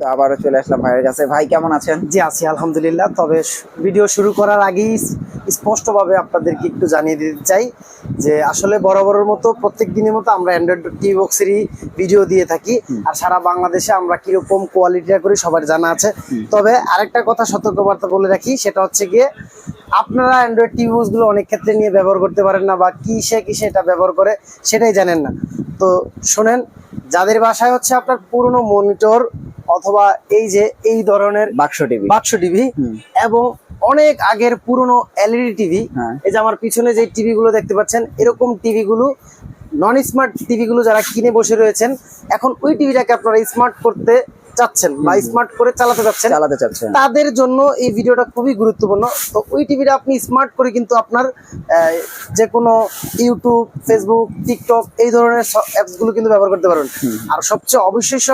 তো আবারও চলে আসলাম ভাইয়ের কাছে। ভাই কেমন আছেন? জি আছি আলহামদুলিল্লাহ। তবে ভিডিও শুরু করার আগেই স্পষ্টভাবে আপনাদেরকে একটু জানিয়ে দিতে চাই যে আসলে বরাবরের মতো প্রত্যেক দিনের মতো আমরা অ্যান্ড্রয়েড টিভি বক্সেরই ভিডিও দিয়ে থাকি। আর সারা বাংলাদেশে আমরা কীরকম কোয়ালিটিটা করি সবার জানা আছে। তবে আরেকটা কথা সতর্কবার্তা বলে রাখি সেটা হচ্ছে গিয়ে আপনারা অ্যান্ড্রয়েড টিভি বক্সগুলো অনেক ক্ষেত্রে নিয়ে ব্যবহার করতে পারেন না বা কিসে কিসে এটা ব্যবহার করে সেটাই জানেন না। তো শোনেন যাদের বাসায় হচ্ছে আপনার পুরনো মনিটর অথবা এই যে এই ধরনের বাক্স টিভি। বাক্স টিভি এবং অনেক আগের পুরনো এলইডি টিভি। হ্যাঁ। এই যে আমার পিছনে যে টিভি গুলো দেখতে পাচ্ছেন এরকম টিভি গুলো নন স্মার্ট টিভি গুলো যারা কিনে বসে রয়েছেন এখন ওই টিভিটাকে আপনারা স্মার্ট করতে চাচ্ছেন বা স্মার্ট করে চালাতে চাচ্ছেন চালাতে চাচ্ছেন। তাদের জন্য এই ভিডিওটা খুবই গুরুত্বপূর্ণ। তো ওই টিভিটা আপনি স্মার্ট করে কিন্তু আপনার যে কোনো ইউটিউব ফেসবুক টিকটক এই ধরনের অ্যাপসগুলো কিন্তু ব্যবহার করতে পারবেন আর সবচেয়ে অবিশ্বাস্য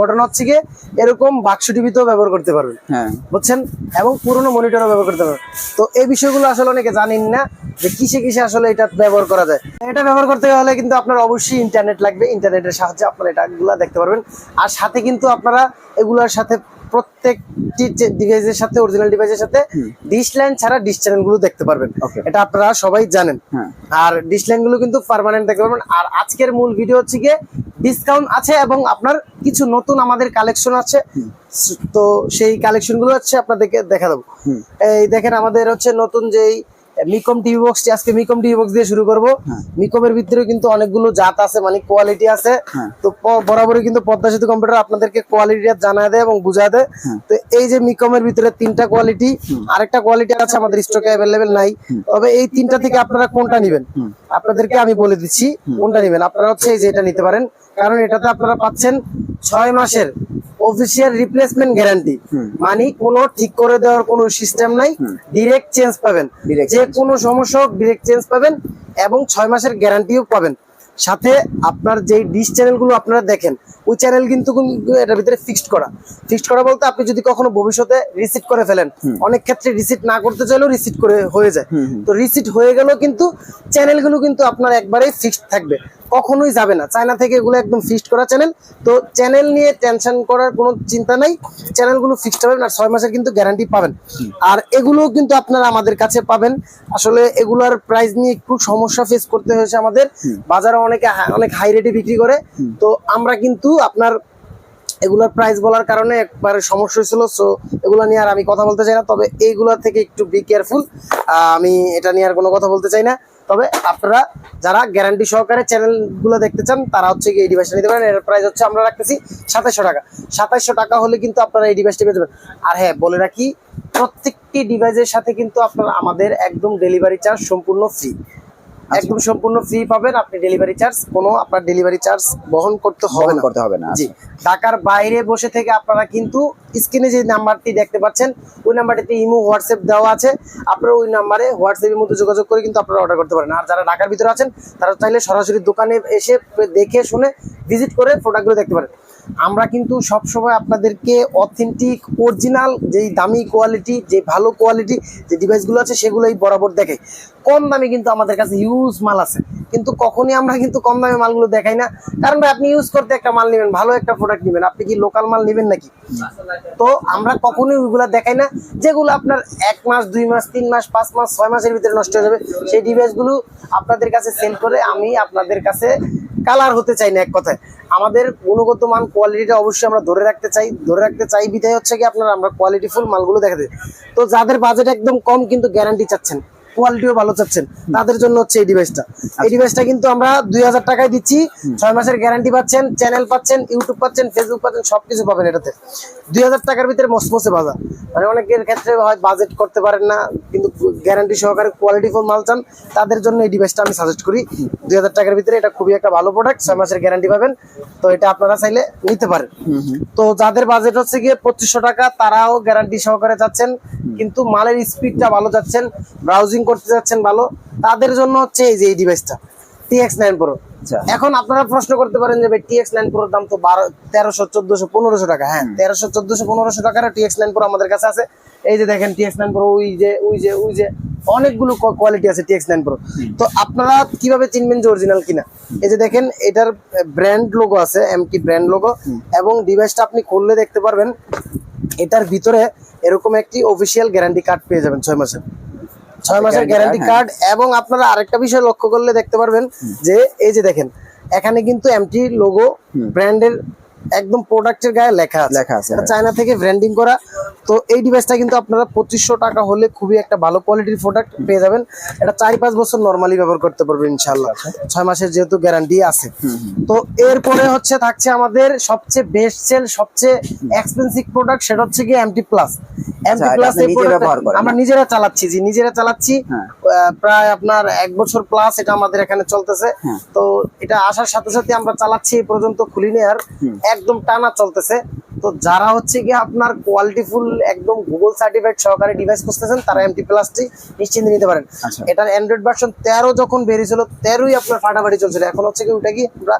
ঘটনা হচ্ছে গিয়ে এরকম বাক্স টিভিতেও ব্যবহার করতে পারবেন হ্যাঁ। বুঝছেন? এবং পুরোনো মনিটরও ব্যবহার করতে পারবেন তো এই বিষয়গুলো আসলে অনেকে জানেন না যে কিসে কিসে আসলে এটা ব্যবহার করা যায়। এটা ব্যবহার করতে হলে কিন্তু আপনার অবশ্যই ইন্টারনেট লাগবে। ইন্টারনেটের সাহায্যে আপনারা এটা এগুলা দেখতে পারবেন। আর সাথে কিন্তু আপনারা এগুলোর সাথে প্রত্যেকটি ডিভাইসের সাথে অরিজিনাল ডিভাইসের সাথে ডিশ লাইন ছাড়া ডিশ চ্যানেলগুলো দেখতে পারবেন। এটা আপনারা সবাই জানেন। হ্যাঁ। আর ডিশ লাইনগুলো কিন্তু পার্মানেন্ট দেখতে পারবেন। আর আজকের মূল ভিডিও হচ্ছে গিয়ে ডিসকাউন্ট আছে এবং আপনার কিছু নতুন আমাদের কালেকশন আছে। তো সেই কালেকশনগুলো হচ্ছে আপনাদেরকে দেখা দেবো এই দেখেন আমাদের হচ্ছে নতুন যেই মিকম টিভি বক্সটি আজকে মিকম টিভি বক্স দিয়ে শুরু করব। হ্যাঁ। মিকমের ভিতরে কিন্তু অনেকগুলো জাত আছে মানে কোয়ালিটি আছে। হ্যাঁ। তো বরাবরই কিন্তু পদ্মা সেতু কম্পিউটার আপনাদেরকে কোয়ালিটিটা জানায় দেয় এবং বুঝায় দেয়। হ্যাঁ। তো এই যে মিকমের ভিতরে তিনটা কোয়ালিটি আরেকটা কোয়ালিটি আছে আমাদের স্টকে অ্যাভেলেবেল নাই। তবে এই তিনটা থেকে আপনারা কোনটা নেবেন? আপনাদেরকে আমি বলে দিচ্ছি কোনটা নেবেন। আপনারা হচ্ছে এই যে এটা নিতে পারেন। কারণ এটাতে আপনারা পাচ্ছেন ছয় মাসের অফিসিয়াল রিপ্লেসমেন্ট গ্যারান্টি মানে কোনো ঠিক করে দেওয়ার কোনো সিস্টেম নাই। ডিরেক্ট চেঞ্জ পাবেন। যে কোনো সমস্যা ডিরেক্ট চেঞ্জ পাবেন এবং ছয় মাসের গ্যারান্টিও পাবেন। সাথে আপনার যে ডিশ চ্যানেলগুলো আপনারা দেখেন ওই চ্যানেল কিন্তু কিন্তু এটার ভিতরে ফিক্সড করা। ফিক্সড করা বলতে আপনি যদি কখনো ভবিষ্যতে রিসিট করে ফেলেন অনেক ক্ষেত্রে রিসিট না করতে চাইলেও রিসিট করে হয়ে যায়। তো রিসিট হয়ে গেলেও কিন্তু চ্যানেলগুলো কিন্তু আপনার একবারেই ফিক্সড থাকবে। কখনোই যাবে না। চায়না থেকে এগুলো একদম ফিক্সড করা চ্যানেল তো চ্যানেল নিয়ে টেনশন করার কোনো চিন্তা নাই। চ্যানেলগুলো ফিক্সড পাবেন আর ছয় মাসের কিন্তু গ্যারান্টি পাবেন। আর এগুলোও কিন্তু আপনারা আমাদের কাছে পাবেন। আসলে এগুলোর প্রাইস নিয়ে একটু সমস্যা ফেস করতে হয়েছে আমাদের। বাজারে অনেকে অনেক হাই রেটে বিক্রি করে। তো আমরা কিন্তু আপনার এগুলোর প্রাইস বলার কারণে একবার সমস্যা হয়েছিল। সো এগুলো নিয়ে আর আমি কথা বলতে চাই না। তবে এইগুলোর থেকে একটু বি কেয়ারফুল আমি এটা নিয়ে আর কোনো কথা বলতে চাই না। তবে আপনারা যারা গ্যারান্টি সহকারে চ্যানেলগুলো দেখতে চান, তারা হচ্ছে এই ডিভাইসটা নিতে পারেন। এর প্রাইস হচ্ছে আমরা রাখতেছি সাতাইশশো টাকা। সাতাইশশো টাকা হলে কিন্তু আপনারা এই ডিভাইসটি পেয়ে যাবেন। আর হ্যাঁ বলে রাখি, প্রত্যেকটি ডিভাইসের সাথে কিন্তু আপনারা আমাদের একদম ডেলিভারি চার্জ সম্পূর্ণ ফ্রি একদম সম্পূর্ণ ফ্রি পাবেন আপনি ডেলিভারি চার্জ কোনো আপনার ডেলিভারি চার্জ বহন করতে হবে না। করতে হবে না জি। ঢাকার বাইরে বসে থেকে আপনারা কিন্তু স্ক্রিনে যে নাম্বারটি দেখতে পাচ্ছেন ওই নাম্বারটিতে ইমো হোয়াটসঅ্যাপ দেওয়া আছে। আপনারা ওই নাম্বারে হোয়াটসঅ্যাপের মধ্যে যোগাযোগ করে কিন্তু আপনারা অর্ডার করতে পারেন। আর যারা ঢাকার ভিতরে আছেন তারা চাইলে সরাসরি দোকানে এসে দেখে শুনে ভিজিট করে প্রোডাক্টগুলো দেখতে পারেন। আমরা কিন্তু সবসময় আপনাদেরকে অথেন্টিক অরিজিনাল যেই দামি কোয়ালিটি যে ভালো কোয়ালিটি যে ডিভাইসগুলো আছে সেগুলোই বরাবর দেখে। কম দামে কিন্তু আমাদের কাছে ইউজ মাল আছে। কিন্তু কখনই আমরা কিন্তু কম দামে মালগুলো দেখাই না। কারণ ভাই, আপনি ইউজ করতে একটা মাল নেবেন, ভালো একটা প্রোডাক্ট নেবেন। আপনি কি লোকাল মাল নেবেন নাকি? তো আমরা কখনোই ওইগুলো দেখাই না। যেগুলো আপনার এক মাস, দুই মাস, তিন মাস, পাঁচ মাস, ছয় মাসের ভিতরে নষ্ট হয়ে যাবে, সেই ডিভাইসগুলো আপনাদের কাছে সেল করে আমি আপনাদের কাছে কালার হতে চাই না এক কথায়। আমাদের গুণগত মান কোয়ালিটিটা অবশ্যই আমরা ধরে রাখতে চাই। ধরে রাখতে চাই বিধায় হচ্ছে কি আপনারা আমরা কোয়ালিটিফুল মালগুলো দেখাতে তো যাদের বাজেট একদম কম কিন্তু গ্যারান্টি চাচ্ছেন। কোয়ালিটিও ভালো চাচ্ছেন। তাদের জন্য হচ্ছে এই ডিভাইসটা এই ডিভাইসটা কিন্তু আমরা দুই হাজার টাকায় দিচ্ছি। ছয় মাসের গ্যারান্টি পাচ্ছেন চ্যানেল পাচ্ছেন ইউটিউব পাচ্ছেন ফেসবুক পাচ্ছেন সবকিছু পাবেন এটাতে। দুই হাজার টাকার ভিতরে মসমসে বাজার। মানে অনেকের ক্ষেত্রে হয় বাজেট করতে পারেন না কিন্তু গ্যারান্টি সহকারে কোয়ালিটি ফুল মাল চান তাদের জন্য এই ডিভাইসটা আমি সাজেস্ট করি। দুই হাজার টাকার ভিতরে এটা খুবই একটা ভালো প্রোডাক্ট ছয় মাসের গ্যারান্টি পাবেন। তো এটা আপনারা চাইলে নিতে পারেন। তো যাদের বাজেট হচ্ছে গিয়ে পঁচিশশো টাকা তারাও গ্যারান্টি সহকারে যাচ্ছেন কিন্তু মালের স্পিডটা ভালো যাচ্ছেন ব্রাউজিং করতে যাচ্ছেন ভালো তাদের জন্য হচ্ছে এই যে এই ডিভাইসটা টিএক্স নাইন প্রো এখন আপনারা প্রশ্ন করতে পারেন যে ভাই টিএক্স নাইন প্রোর দাম তো বারো তেরোশো চোদ্দশো পনেরোশো টাকা। হ্যাঁ তেরোশো চোদ্দশো পনেরোশো টাকার টিএক্স নাইন প্রো আমাদের কাছে আছে। এই যে দেখেন টিএক্স নাইন প্রো ওই যে ওই যে ওই যে অনেকগুলো কোয়ালিটি আছে টিএক্স নাইন প্রো তো আপনারা কীভাবে চিনবেন যে অরিজিনাল কিনা? এই যে দেখেন এটার ব্র্যান্ড লোগো আছে এমটি ব্র্যান্ড লোগো এবং ডিভাইসটা আপনি খুললে দেখতে পারবেন এটার ভিতরে এরকম একটি অফিসিয়াল গ্যারান্টি কার্ড পেয়ে যাবেন ছয় মাসের। ছয় মাসের গ্যারান্টি কার্ড এবং আপনারা আরেকটা বিষয় লক্ষ্য করলে দেখতে পারবেন যে এই যে দেখেন এখানে কিন্তু এমটি লোগো ব্র্যান্ডের একদম প্রোডাক্টের গায়ে লেখা আছে। লেখা আছে, এটা চায়না থেকে ব্র্যান্ডিং করা। তো এই ডিভাইসটা কিন্তু আপনারা পঁচিশশো টাকা হলে খুবই একটা ভালো কোয়ালিটির প্রোডাক্ট পেয়ে যাবেন। এটা চার পাঁচ বছর নর্মালি ব্যবহার করতে পারবেন ইনশাল্লাহ আচ্ছা। ছয় মাসের যেহেতু গ্যারান্টি আছে। তো এরপরে হচ্ছে থাকছে আমাদের সবচেয়ে বেস্ট সেল সবচেয়ে এক্সপেন্সিভ প্রোডাক্ট সেটা হচ্ছে কি এমটি প্লাস এমটি প্লাস আমরা নিজেরা চালাচ্ছি জি নিজেরা চালাচ্ছি। হ্যাঁ। প্রায় আপনার এক বছর প্লাস এটা আমাদের এখানে চলতেছে। হ্যাঁ। তো এটা আসার সাথে সাথে আমরা চালাচ্ছি এই পর্যন্ত খুলিনি আর একদম টানা চলতেছে। তো যারা হচ্ছে কি আপনার কোয়ালিটি ফুল একদম গুগল সার্টিফাইড সহকারে ডিভাইস খুঁজতেছেন তারা এমটি প্লাসটি নিশ্চিন্তে নিতে পারেন। আচ্ছা। এটার অ্যান্ড্রয়েড ভার্সন তেরো যখন বেরিয়েছিল তেরোই আপনার ফাটাফাটি চলছিল। এখন হচ্ছে কি ওটা কি আমরা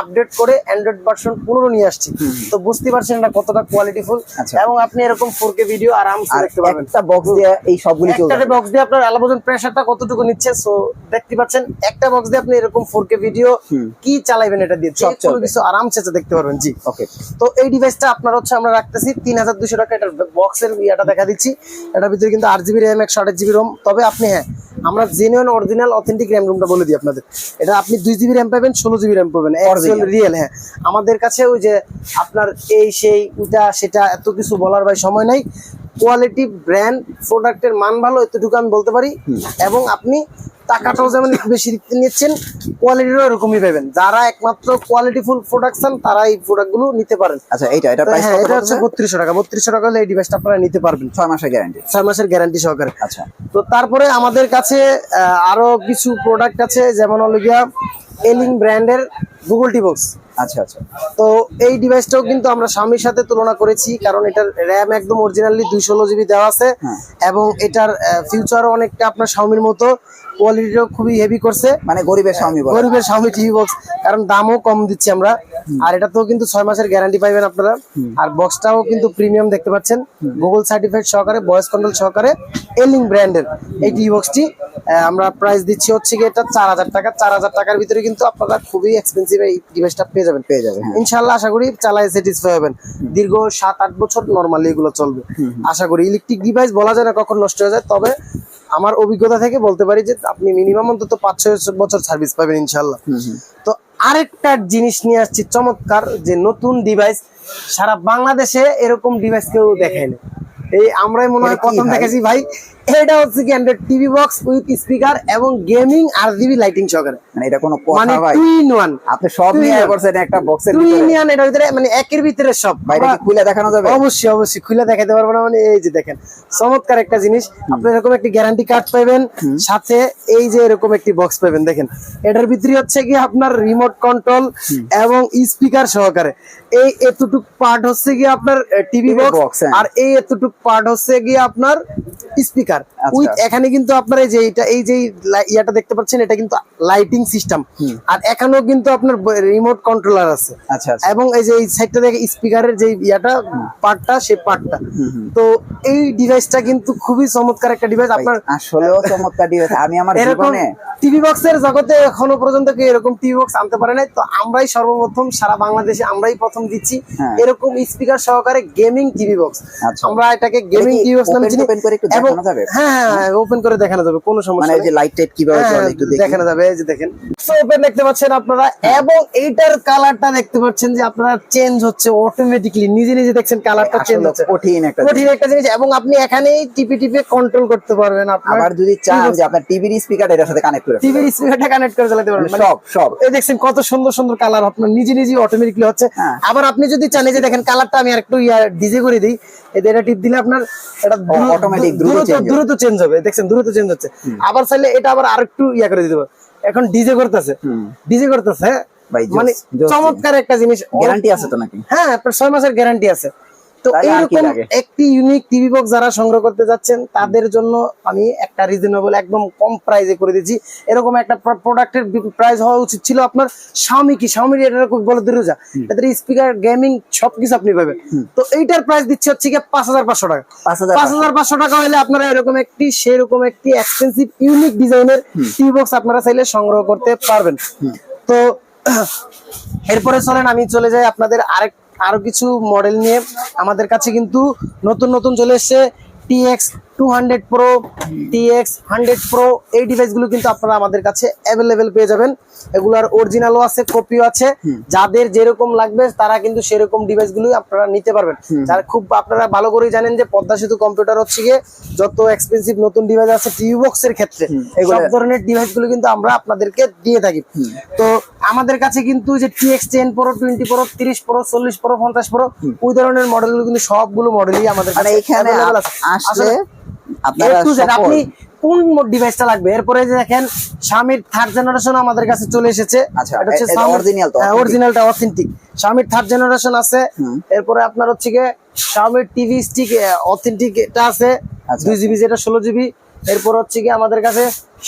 আপডেট করে অ্যান্ড্রয়েড ভার্সন পনেরো নিয়ে আসছি। তো বুঝতে পারছেন এটা কতটা কোয়ালিটি ফুল আচ্ছা। এবং আপনি এরকম ফোর কে ভিডিও আরামসে আর দেখতে পাবেন একটা বক্স দিয়ে এই সবগুলি একটা বক্স দিয়ে আপনার অ্যালাবোজন প্রেসারটা কতটুকু নিচ্ছে সো দেখতে পাচ্ছেন একটা বক্স দিয়ে আপনি এরকম ফোর কে ভিডিও কি চালাবেন এটা দিয়ে? সব। কিছু আরামসে দেখতে পারবেন। জি ওকে তো এই ডিভাইসটা আপনার হচ্ছে আমরা রাখতেছি তিন হাজার দুশো টাকা। এটার বক্সের ইয়াটা দেখা দিচ্ছি। এটার ভিতরে কিন্তু আট জিবি র্যাম একশো আঠাশ জিবি রোম তবে আপনি হ্যাঁ আমরা জেনুইন অরিজিনাল অথেন্টিক র্যাম রুমটা বলে দিই আপনাদের। এটা আপনি দুই জিবি র্যাম পাবেন ষোলো জিবি র্যাম পাবেন। Original। রিয়েল হ্যাঁ। আমাদের কাছে ওই যে আপনার এই সেই ওইটা সেটা এত কিছু বলার ভাই সময় নাই। কোয়ালিটি ব্র্যান্ড প্রোডাক্টের মান ভালো এতটুকু আমি বলতে পারি। এবং আপনি টাকাটাও যেমন বেশি নিচ্ছেন কোয়ালিটিও এরকমই পাবেন। যারা একমাত্র কোয়ালিটিফুল প্রোডাকশন তারা এই প্রোডাক্টগুলো নিতে পারেন। আচ্ছা এইটা এটা প্রাইস হ্যাঁ এটা হচ্ছে হচ্ছে বত্রিশশো টাকা। বত্রিশশো টাকা হলে এই ডিভাইসটা আপনারা নিতে পারবেন। ছয় মাসের গ্যারান্টি ছয় মাসের গ্যারান্টি সহকারে। আচ্ছা। তো তারপরে আমাদের কাছে আরও কিছু প্রোডাক্ট আছে যেমন হলো গিয়া এলিং ব্র্যান্ডের গুগল টি বক্স আচ্ছা আচ্ছা। তো এই ডিভাইসটাও কিন্তু আমরা স্বামীর সাথে তুলনা করেছি কারণ এটার র্যাম একদম অরিজিনালি দুই ষোলো জিবি দেওয়া আছে হ্যাঁ। এবং এটার ফিউচারও অনেকটা আপনার স্বামীর মতো। কোয়ালিটিও খুবই হেভি করছে মানে গরিবের স্বামী গরিবের স্বামী টিভি বক্স কারণ দামও কম দিচ্ছি আমরা। আর এটা তো কিন্তু ছয় মাসের গ্যারান্টি পাইবেন আপনারা। আর বক্সটাও কিন্তু প্রিমিয়াম দেখতে পাচ্ছেন। গুগল সার্টিফাইড সহকারে ভয়েস কন্ট্রোল সহকারে এলিং ব্র্যান্ডের এই টি বক্সটি আমরা প্রাইস দিচ্ছি হচ্ছে কি এটা চার হাজার টাকা। চার হাজার টাকার ভিতরে কিন্তু আপনারা খুবই এক্সপেন্সিভ এই ডিভাইসটা পেয়ে যাবেন। পেয়ে যাবে হ্যাঁ। ইনশাল্লাহ আশা করি চালায় স্যাটিসফাই হবেন। দীর্ঘ সাত আট বছর নর্মালি এগুলো চলবে। আশা করি ইলেকট্রিক ডিভাইস বলা যায় না কখন নষ্ট হয়ে যায় তবে আমার অভিজ্ঞতা থেকে বলতে পারি যে আপনি মিনিমাম অন্তত পাঁচ ছয় বছর সার্ভিস পাবেন ইনশাল্লাহ। তো আরেকটা জিনিস নিয়ে আসছি চমৎকার যে নতুন ডিভাইস সারা বাংলাদেশে এরকম ডিভাইস কেউ দেখেনি এই আমরাই মনে হয় প্রথম দেখেছি ভাই। এটা হচ্ছে কি Android TV box with speaker এবং গেমিং আর জিবি লাইটিং সহকারে। মানে এটা কোনো মানে কথা ভাই। টু ইন ওয়ান আপনি সব নিয়ে করছেন একটা বক্সের টু ভিতরে। ইন ওয়ান এটার ভিতরে মানে একের ভিতরে সব। বাইরে কি খুলে দেখানো যাবে? অবশ্যই অবশ্যই খুলে দেখাতে পারব না মানে এই যে দেখেন চমৎকার একটা জিনিস। আপনি এরকম একটি গ্যারান্টি কার্ড পাবেন সাথে এই যে এরকম একটি বক্স পাবেন দেখেন। এটার ভিতরে হচ্ছে কি আপনার রিমোট কন্ট্রোল এবং স্পিকার সহকারে। এই এতটুক পার্ট হচ্ছে কি আপনার টিভি বক্স হ্যাঁ। আর এই এতটুক পার্ট হচ্ছে কি আপনার স্পিকার আচ্ছা। উইথ এখানে কিন্তু আপনার এই যে এটা এই যে ইয়াটা দেখতে পাচ্ছেন এটা কিন্তু লাইটিং সিস্টেম আর এখানেও কিন্তু আপনার রিমোট কন্ট্রোলার আছে। আচ্ছা আচ্ছা। এবং এই যে এই সাইডটা দেখে স্পিকারের যে ইয়াটা পার্টটা সেই পার্টটা তো এই ডিভাইসটা কিন্তু খুবই চমৎকার একটা ডিভাইস আপনার আসলেও চমৎকার ডিভাইস আমি আমার জীবনে টিভি বক্সের জগতে এখনও পর্যন্ত কেউ এরকম টিভি বক্স আনতে পারে নাই। তো আমরাই সর্বপ্রথম সারা বাংলাদেশে আমরাই প্রথম দিচ্ছি হ্যাঁ। এরকম স্পিকার সহকারে গেমিং টিভি বক্স। আমরা এটাকে গেমিং টিভি বক্স নামে চিনি। open করে একটু দেখানো যাবে? হ্যাঁ হ্যাঁ ওপেন করে দেখানো যাবে কোনো সমস্যা মানে এই যে লাইট টাইট কীভাবে হ্যাঁ, চলে একটু দেখানো যাবে এই যে দেখেন। ওপেন দেখতে পাচ্ছেন আপনারা এবং এইটার কালারটা দেখতে পাচ্ছেন যে আপনারা চেঞ্জ হচ্ছে অটোমেটিকলি নিজে নিজে দেখছেন কালারটা চেঞ্জ হচ্ছে। কঠিন একটা কঠিন একটা জিনিস এবং আপনি এখানেই টিপে টিপে কন্ট্রোল করতে পারবেন আপনার। আবার যদি চান যে আপনার টিভির স্পিকার এটার সাথে কানেক্ট করে টিভির স্পিকারটা কানেক্ট করে চালাতে পারবেন। মানে সব। সব এই দেখছেন কত সুন্দর সুন্দর কালার আপনার নিজে নিজে অটোমেটিকলি হচ্ছে। হ্যাঁ। আবার আপনি যদি চান যে দেখেন কালারটা আমি আর একটু ডিজে করে দিই। এটা টিপ দিলে আপনার এটা automatic দ্রুত দ্রুত চেঞ্জ হবে। দেখছেন দ্রুত চেঞ্জ হচ্ছে। আবার চাইলে এটা আবার আরেকটু ইয়া করে দিতে এখন ডিজে করতেছে। ডিজে করতেছে। মানে চমৎকার একটা জিনিস। গ্যারান্টি আছে তো নাকি? হ্যাঁ ছয় মাসের গ্যারান্টি আছে। তো এইরকম একটি ইউনিক টিভি বক্স যারা সংগ্রহ করতে যাচ্ছেন তাদের জন্য আমি একটা রিজনেবল একদম কম প্রাইসে করে দিচ্ছি। এরকম একটা প্রোডাক্টের প্রাইস হওয়া উচিত ছিল আপনার Xiaomi কি? Xiaomi এটা খুব বলে দূরে যা। এদের স্পিকার গেমিং সবকিছু আপনি পাবেন। তো এইটার প্রাইস দিচ্ছে হচ্ছে কি পাঁচ হাজার পাঁচশো টাকা। পাঁচ হাজার পাঁচশো। টাকা হলে আপনারা এরকম একটি সেরকম একটি এক্সপেন্সিভ ইউনিক ডিজাইনের টিভি বক্স আপনারা চাইলে সংগ্রহ করতে পারবেন। তো এরপরে চলেন আমি চলে যাই আপনাদের আরেক আরও কিছু মডেল নিয়ে আমাদের কাছে কিন্তু নতুন নতুন চলে এসছে TX two hundred pro TX hundred pro এই ডিভাইসগুলো কিন্তু আপনারা আমাদের কাছে অ্যাভেলেবেল পেয়ে যাবেন। এগুলার অরিজিনালও আছে কপিও আছে। যাদের যেরকম লাগবে তারা কিন্তু সেরকম ডিভাইসগুলোই আপনারা নিতে পারবেন। যারা খুব আপনারা ভালো করেই জানেন যে পদ্মা সেতু কম্পিউটার হচ্ছে গিয়ে যত এক্সপেন্সিভ নতুন ডিভাইস আছে টিভি বক্সের ক্ষেত্রে সব ধরনের ডিভাইসগুলো কিন্তু আমরা আপনাদেরকে দিয়ে থাকি। তো আমাদের কাছে কিন্তু যে TX ten pro twenty pro তিরিশ প্রো চল্লিশ প্রো পঞ্চাশ প্রো ওই ধরনের মডেলগুলো কিন্তু সবগুলো মডেলই আমাদের মানে কাছে এখানে। আসলে আপনি কোন ডিভাইসটা লাগবে? এরপরে যে দেখেন স্বামীর থার্ড জেনারেশন আমাদের কাছে চলে এসেছে। আচ্ছা, এটা অরিজিনালটা অথেন্টিক স্বামীর থার্ড জেনারেশন আছে। এরপরে আপনার হচ্ছে গিয়ে স্বামীর টিভি স্টিক অথেন্টিক এটা আছে। দুই জিবি যেটা ষোলো জিবি এরপর হচ্ছে গিয়ে আমাদের কাছে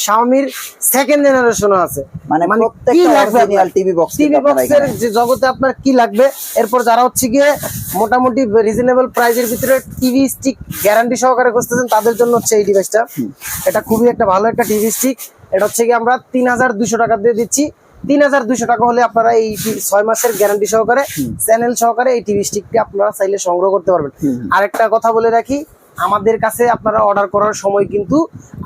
স্বামীর সেকেন্ড জেনারেশনও আছে। মানে প্রত্যেকটা original TV box কিন্তু টিভি বক্সের যে জগতে আপনার কি লাগবে? এরপর যারা হচ্ছে গিয়ে মোটামুটি রিজনেবল প্রাইজের ভিতরে টিভি স্টিক গ্যারান্টি সহকারে খুঁজতেছেন তাদের জন্য হচ্ছে এই ডিভাইসটা এটা খুবই একটা ভালো একটা টিভি স্টিক এটা হচ্ছে কি আমরা তিন হাজার দুশো টাকা দিয়ে দিচ্ছি। তিন হাজার দুশো টাকা হলে আপনারা এই ছয় মাসের গ্যারান্টি সহকারে চ্যানেল সহকারে এই টিভি স্টিকটি আপনারা চাইলে সংগ্রহ করতে পারবেন। আরেকটা কথা বলে রাখি আমাদের কাছে আপনারা অর্ডার করার সময় কিন্তু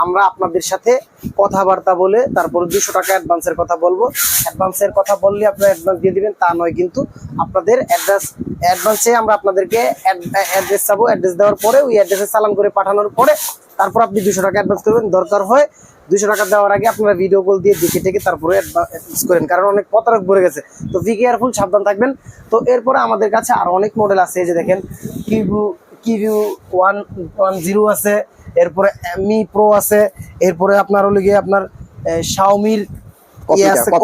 আমরা আপনাদের সাথে কথাবার্তা বলে তারপর দুশো টাকা অ্যাডভান্সের কথা বলব। অ্যাডভান্সের কথা বললে আপনারা অ্যাডভান্স দিয়ে দিবেন, তা নয় কিন্তু আপনাদের অ্যাড্রেস অ্যাডভান্সে আমরা আপনাদেরকে অ্যাড্রেস চাবো। অ্যাড্রেস দেওয়ার পরে ওই অ্যাড্রেসে চালান করে পাঠানোর পরে তারপর আপনি দুশো টাকা অ্যাডভান্স করবেন। দরকার হয় দুশো টাকা দেওয়ার আগে আপনারা ভিডিও কল দিয়ে দেখে টেকে তারপরে অ্যাডভান্স করেন। কারণ অনেক প্রতারক ভরে গেছে। তো বি কেয়ারফুল সাবধান থাকবেন। তো এরপরে আমাদের কাছে আর অনেক মডেল আছে। যে দেখেন কিভিউ কিভিউ ওয়ান ওয়ান জিরো আছে এরপরে মি প্রো আছে এরপরে আপনার হলো গিয়ে আপনার শাওমির।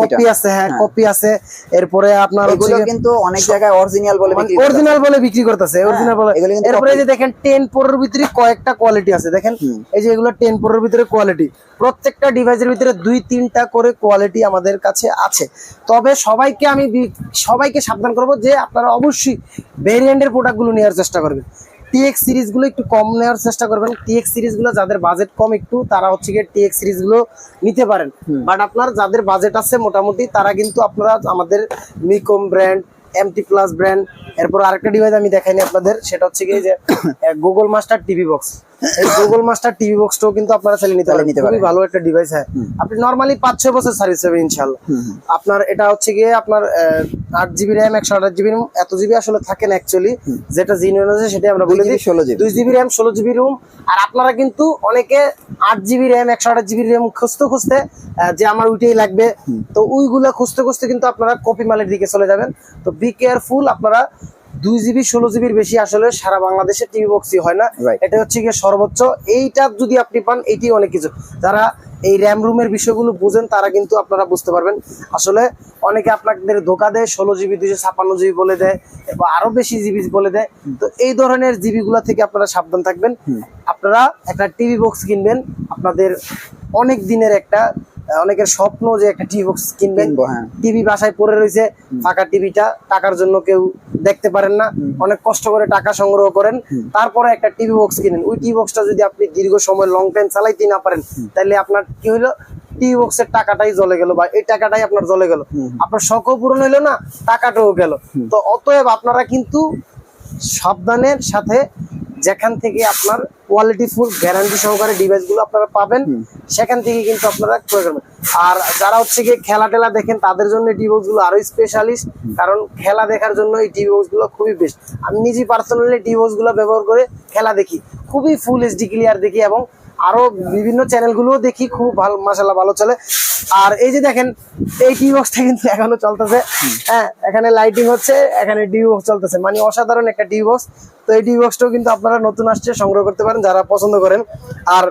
কপি আছে হ্যাঁ হ্যাঁ। কপি আছে এরপরে আপনার এগুলো কিন্তু অনেক জায়গায় অরিজিনাল বলে অরিজিনাল বলে বিক্রি করতেছে অরিজিনাল বলে। এরপরে যে দেখেন টেন প্রোর ভিতরে কয়েকটা কোয়ালিটি আছে দেখেন এই যে এগুলো টেন প্রোর ভিতরে কোয়ালিটি প্রত্যেকটা ডিভাইসের ভিতরে দুই তিনটা করে কোয়ালিটি আমাদের কাছে আছে। তবে সবাইকে আমি সবাইকে সাবধান করব যে আপনারা অবশ্যই ভেরিয়েন্টের প্রোডাক্টগুলো নেওয়ার চেষ্টা করবেন। টিএক্স সিরিজগুলো একটু কম নেওয়ার চেষ্টা করবেন। টিএক্স সিরিজগুলো যাদের বাজেট কম একটু তারা হচ্ছে গিয়ে টিএক্স সিরিজগুলো নিতে পারেন। বাট আপনার যাদের বাজেট আছে মোটামুটি তারা কিন্তু আপনারা আমাদের মিকম ব্র্যান্ড এমটি প্লাস ব্র্যান্ড এরপর আরেকটা ডিভাইস আমি দেখাইনি আপনাদের সেটা হচ্ছে কি যে গুগল মাস্টার টিভি বক্স এই গুগল মাস্টার টিভি বক্সটাও কিন্তু আপনারা চালিয়ে নিতে পারেন। নিতে খুবই পারেন। ভালো একটা ডিভাইস হ্যাঁ। আপনি নর্মালি পাঁচ ছয় বছর সার্ভিস হবে আপনার এটা হচ্ছে গিয়ে আপনার আট জিবি র্যাম একশো আঠাশ জিবি এত জিবি আসলে থাকে না অ্যাকচুয়ালি যেটা জিনিয়ন আছে সেটাই আমরা বলে দিই। ষোলো GB দুই জিবি র্যাম ষোলো জিবি রুম আর আপনারা কিন্তু অনেকে আট জিবি র্যাম একশো আঠাশ জিবি র্যাম খুঁজতে খুঁজতে যে আমার ওইটাই লাগবে। তো ওইগুলা খুঁজতে খুঁজতে কিন্তু আপনারা কপি মালের দিকে চলে যাবেন। তো বি কেয়ারফুল আপনারা দুই জিবি ষোলো জিবির বেশি আসলে সারা বাংলাদেশে টিভি বক্সই হয় না। এটা হচ্ছে গিয়ে সর্বোচ্চ। এইটা যদি আপনি পান এটি অনেক কিছু। যারা এই র্যাম রুমের বিষয়গুলো বুঝেন তারা কিন্তু আপনারা বুঝতে পারবেন। আসলে অনেকে আপনাদের ধোকা দেয় ষোলো জিবি দুইশো ছাপ্পান্ন জিবি বলে দেয় বা আরও বেশি জিবি বলে দেয়। তো এই ধরনের জিবি গুলা থেকে আপনারা সাবধান থাকবেন। আপনারা একটা টিভি বক্স কিনবেন। আপনাদের অনেক দিনের একটা অনেকের স্বপ্ন যে একটা টিভি বক্স কিনবেন। হ্যাঁ। টিভি বাসায় পড়ে রয়েছে ফাঁকা টিভিটা টাকার জন্য কেউ দেখতে পারেন না। অনেক কষ্ট করে টাকা সংগ্রহ করেন। তারপরে একটা টিভি বক্স কিনেন। ওই টিভি বক্সটা যদি আপনি দীর্ঘ সময় লং টাইম চালাইতে না পারেন তাহলে আপনার কি হলো টিভি বক্সের টাকাটাই জ্বলে গেল বা এই টাকাটাই আপনার জ্বলে গেল। আপনার শখও পূরণ হইল না টাকাটাও গেল। তো অতএব আপনারা কিন্তু সাবধানের সাথে যেখান থেকে আপনার কোয়ালিটি ফুল গ্যারান্টি সহকারে ডিভাইসগুলো আপনারা পাবেন। সেখান থেকে কিন্তু আপনারা ক্রয় করবেন আর যারা হচ্ছে গিয়ে খেলা টেলা দেখেন তাদের জন্য টিভি গুলো আরও স্পেশালিস্ট কারণ খেলা দেখার জন্য এই টিভি গুলো খুবই বেস্ট আমি নিজে পার্সোনালি টিভি গুলো ব্যবহার করে খেলা দেখি। খুবই ফুল এইচডি ক্লিয়ার দেখি এবং আরও বিভিন্ন চ্যানেলগুলোও দেখি খুব ভালো মাসাল্লাহ ভালো চলে। আর এই যে দেখেন এই টিভি বক্সটা কিন্তু এখনও চলতেছে। হ্যাঁ এখানে লাইটিং হচ্ছে এখানে টিভি বক্স চলতেছে। মানে অসাধারণ একটা টিভি বক্স। তো এই টিভি বক্সটাও কিন্তু আপনারা নতুন আসছে সংগ্রহ করতে পারেন যারা পছন্দ করেন। আর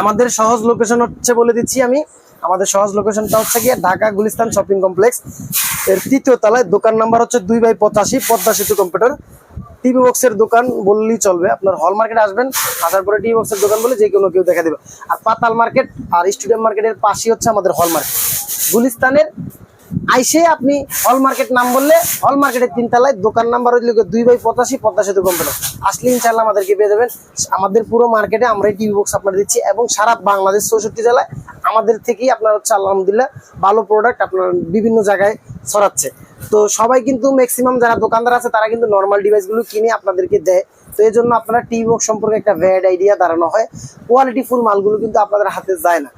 আমাদের সহজ লোকেশন হচ্ছে বলে দিচ্ছি আমি। আমাদের সহজ লোকেশনটা হচ্ছে গিয়ে ঢাকা গুলিস্তান শপিং কমপ্লেক্স এর তৃতীয় তলায় দোকান নাম্বার হচ্ছে দুই বাই পঁচাশি পদ্মা সেতু কম্পিউটার টিভি বক্সের দোকান বললেই চলবে। আপনার হল মার্কেট আসবেন, আসার পরে টিভি বক্সের দোকান বলে যে কোনো কেউ দেখা দেবে। আর পাতাল মার্কেট আর স্টুডিয়াম মার্কেটের পাশেই হচ্ছে আমাদের হল মার্কেট গুলিস্তানের আইসে আপনি হল মার্কেট নাম বললে হল মার্কেটের তিনতলায় দোকান নাম্বার হইলে দুই বাই পঁচাশি সেতু কোম্পানি আসলে ইনশাল্লাহ আমাদেরকে পেয়ে যাবেন। আমাদের পুরো মার্কেটে আমরা টিভি বক্স আপনার দিচ্ছি এবং সারা বাংলাদেশ চৌষট্টি জেলায় আমাদের থেকেই আপনার হচ্ছে আলহামদুলিল্লাহ ভালো প্রোডাক্ট আপনার বিভিন্ন জায়গায় ছড়াচ্ছে। তো সবাই কিন্তু ম্যাক্সিমাম যারা দোকানদার আছে, তারা কিন্তু নর্মাল ডিভাইসগুলো কিনে আপনাদেরকে দেয়। তো এই জন্য আপনারা বক্স সম্পর্কে একটা ভ্যাড আইডিয়া দাঁড়ানো হয়। কোয়ালিটি ফুল মালগুলো কিন্তু আপনাদের হাতে যায় না।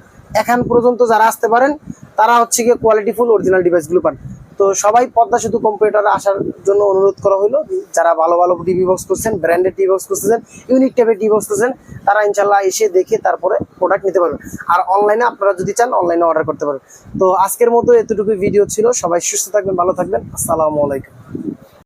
এখন পর্যন্ত যারা আসতে পারেন, তারা হচ্ছে গিয়ে কোয়ালিটি ফুল অরিজিনাল ডিভাইসগুলো পান। তো সবাই পদ্মা সেতু কম্পিউটারে আসার জন্য অনুরোধ করা হলো যারা ভালো ভালো টিভি বক্স করছেন ব্র্যান্ডেড টিভি বক্স করতেছেন ইউনিক টাইপের টিভি বক্স করছেন, তারা ইনশাল্লাহ এসে দেখে তারপরে প্রোডাক্ট নিতে পারবেন। আর অনলাইনে আপনারা যদি চান অনলাইনে অর্ডার করতে পারবেন। তো আজকের মতো এতটুকু ভিডিও ছিল। সবাই সুস্থ থাকবেন, ভালো থাকবেন। আসসালামু আলাইকুম।